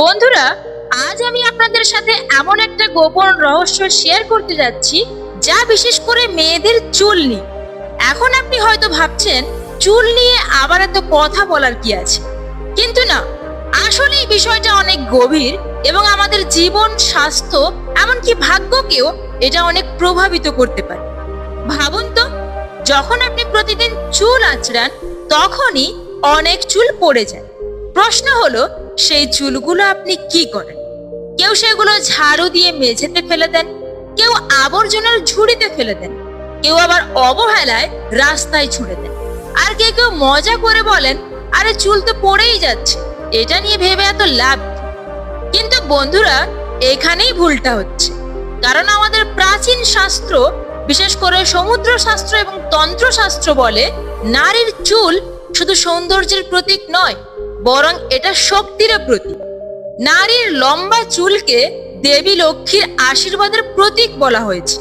বন্ধুরা, আজ আমি আপনাদের সাথে এমন একটা গোপন রহস্য শেয়ার করতে যাচ্ছি, যা বিশেষ করে মেয়েদের চুল নিয়ে। এখন আপনি হয়তো ভাবছেন, চুল নিয়ে আবার এত কথা বলার কি আছে? কিন্তু না আসলে এই বিষয়টা অনেক গভীর এবং আমাদের জীবন, স্বাস্থ্য, এমনকি ভাগ্যকেও এটা অনেক প্রভাবিত করতে পারে। ভাবুন তো, যখন আপনি প্রতিদিন চুল আঁচড়ান, তখনই অনেক চুল পড়ে যায়। প্রশ্ন হলো সেই চুলগুলো আপনি কি করেন? কেউ সেগুলো ঝাড়ু দিয়ে মেঝেতে ফেলে দেন, কেউ আবর্জনার ঝুড়িতে ফেলে দেন, কেউ আবার অবহেলায় রাস্তায় ছুড়ে দেন। আর কেউ কেউ মজা করে বলেন, আরে চুল তো পড়েই যাচ্ছে, এটা নিয়ে ভেবে এত লাভ কিন্তু বন্ধুরা, এখানেই ভুলটা হচ্ছে। কারণ আমাদের প্রাচীন শাস্ত্র, বিশেষ করে সমুদ্র শাস্ত্র এবং তন্ত্র শাস্ত্র বলে, নারীর চুল শুধু সৌন্দর্যের প্রতীক নয় বরং এটা শক্তির প্রতীক। নারীর লম্বা চুলকে দেবী লক্ষ্মীর আশীর্বাদের প্রতীক বলা হয়েছে।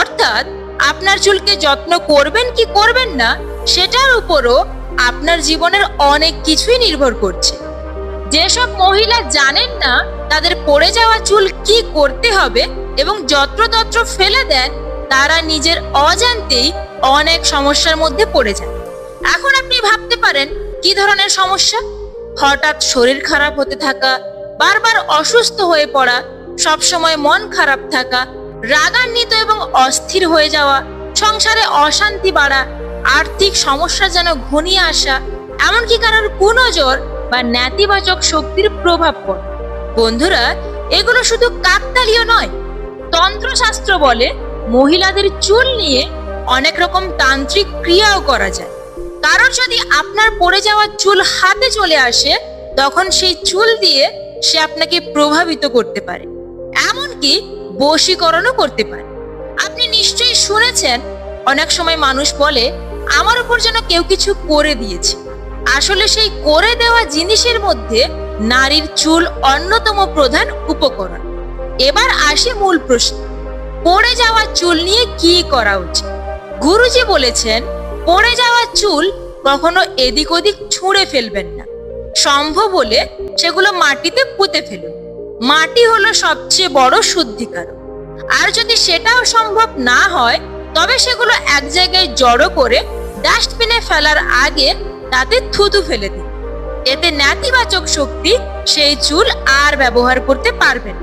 অর্থাৎ আপনার চুলকে যত্ন করবেন কি করবেন না, সেটার উপরও আপনার জীবনের অনেক কিছুই নির্ভর করছে। যেসব মহিলা জানেন না তাদের পড়ে যাওয়া চুল কি করতে হবে এবং যত্রতত্র ফেলে দেন, তারা নিজের অজান্তেই অনেক সমস্যার মধ্যে পড়ে যায় এখন আপনি ভাবতে পারেন, কি ধরনের সমস্যা? হঠাৎ শরীর খারাপ হতে থাকা, বারবার অসুস্থ হয়ে পড়া, সবসময় মন খারাপ থাকা, রাগান্বিত এবং অস্থির হয়ে যাওয়া, সংসারে অশান্তি বাড়া, আর্থিক সমস্যা যেন ঘনিয়ে আসা, এমনকি কারোর কুনজর বা নেতিবাচক শক্তির প্রভাব পড়ে। বন্ধুরা, এগুলো শুধু কাকতালীয় নয়। তন্ত্রশাস্ত্র বলে মহিলাদের চুল নিয়ে অনেক রকম তান্ত্রিক ক্রিয়াও করা যায়। কারণ যদি আপনার পড়ে যাওয়া চুল হাতে চলে আসে, তখন সেই চুল দিয়ে সে আপনাকে প্রভাবিত করতে পারে। এমনকি বশীকরণও করতে পারে। আপনি নিশ্চয়ই শুনেছেন, অনেক সময় মানুষ বলে, আমার উপর যেন কেউ কিছু করে দিয়েছে। আসলে সেই করে দেওয়া জিনিসের মধ্যে নারীর চুল অন্যতম প্রধান উপকরণ। এবার আসে মূল প্রশ্ন, পড়ে যাওয়া চুল নিয়ে কি করা উচিত? গুরুজি বলেছেন পড়ে যাওয়া চুল কখনো এদিক ওদিক ছুঁড়ে ফেলবেন না। সম্ভব হলে সেগুলো মাটিতে পুঁতে ফেলুন। মাটি হলো সবচেয়ে বড় শুদ্ধিকারক। আর যদি সেটাও সম্ভব না হয়, তবে সেগুলো এক জায়গায় জড়ো করে ডাস্টবিনে ফেলার আগে তাতে থুতু ফেলে দিন। এতে নেতিবাচক শক্তি সেই চুল আর ব্যবহার করতে পারবে না।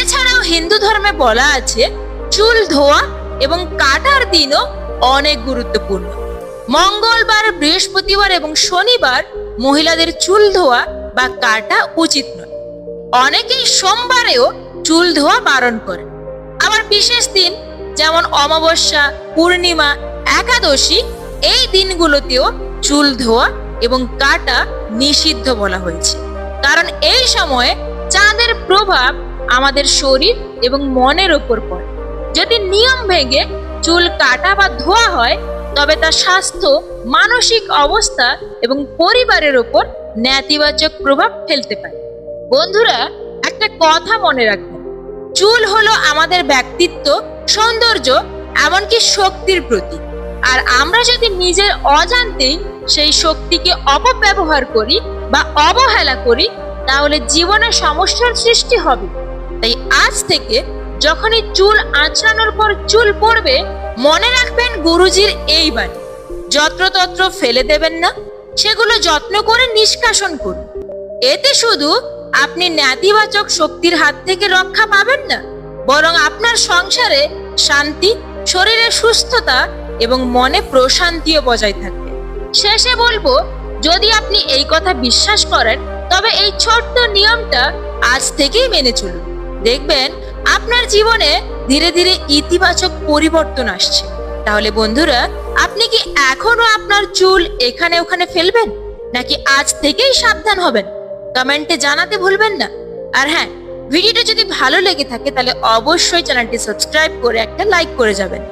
এছাড়াও হিন্দু ধর্মে বলা আছে, চুল ধোয়া এবং কাটার দিনও অনেক গুরুত্বপূর্ণ। মঙ্গলবার, বৃহস্পতিবার এবং শনিবার মহিলাদের চুল ধোয়া বা কাটা উচিত নয়। অনেকেই সোমবারেও চুল ধোয়া বারণ করে আবার বিশেষ দিন, যেমন অমাবস্যা, পূর্ণিমা, একাদশী, এই দিনগুলোতেও চুল ধোয়া এবং কাটা নিষিদ্ধ বলা হয়েছে। কারণ এই সময়ে চাঁদের প্রভাব আমাদের শরীর এবং মনের ওপর পড়ে। যদি নিয়ম ভেঙে চুল কাটা বা ধোয়া হয়, তবে তা স্বাস্থ্য, মানসিক অবস্থা এবং পরিবারের ওপর নেতিবাচক প্রভাব ফেলতে পারে। বন্ধুরা, একটা কথা মনে রাখবেন। চুল হলো আমাদের ব্যক্তিত্ব, সৌন্দর্য, এমনকি শক্তির প্রতীক। আর আমরা যদি নিজের অজান্তেই সেই শক্তিকে অপব্যবহার করি বা অবহেলা করি, তাহলে জীবনে সমস্যার সৃষ্টি হবে। তাই আজ থেকে যখনই চুল আঁচড়ানোর পর চুল পড়বে, মনে রাখবেন গুরুজির এই বাণী, যত্রতত্র ফেলে দেবেন না, সেগুলো যত্ন করে নিষ্কাশন করুন। এতে শুধু আপনি নেতিবাচক শক্তির হাত থেকে রক্ষা পাবেন না, বরং আপনার সংসারে শান্তি, শরীরে সুস্থতা এবং মনে প্রশান্তিও বজায় থাকবে। শেষে বলব, যদি আপনি এই কথা বিশ্বাস করেন, তবে এই ছোট্ট নিয়মটা আজ থেকেই মেনে চলুন। দেখবেন আপনার জীবনে ধীরে ধীরে ইতিবাচক পরিবর্তন আসছে। তাহলে বন্ধুরা, আপনি কি এখনও আপনার চুল এখানে ওখানে ফেলবেন? নাকি আজ থেকেই সাবধান হবেন? কমেন্টে জানাতে ভুলবেন না। আর হ্যাঁ ভিডিওটা যদি ভালো লেগে থাকে, তাহলে অবশ্যই চ্যানেলটি সাবস্ক্রাইব করে একটা লাইক করে যাবেন।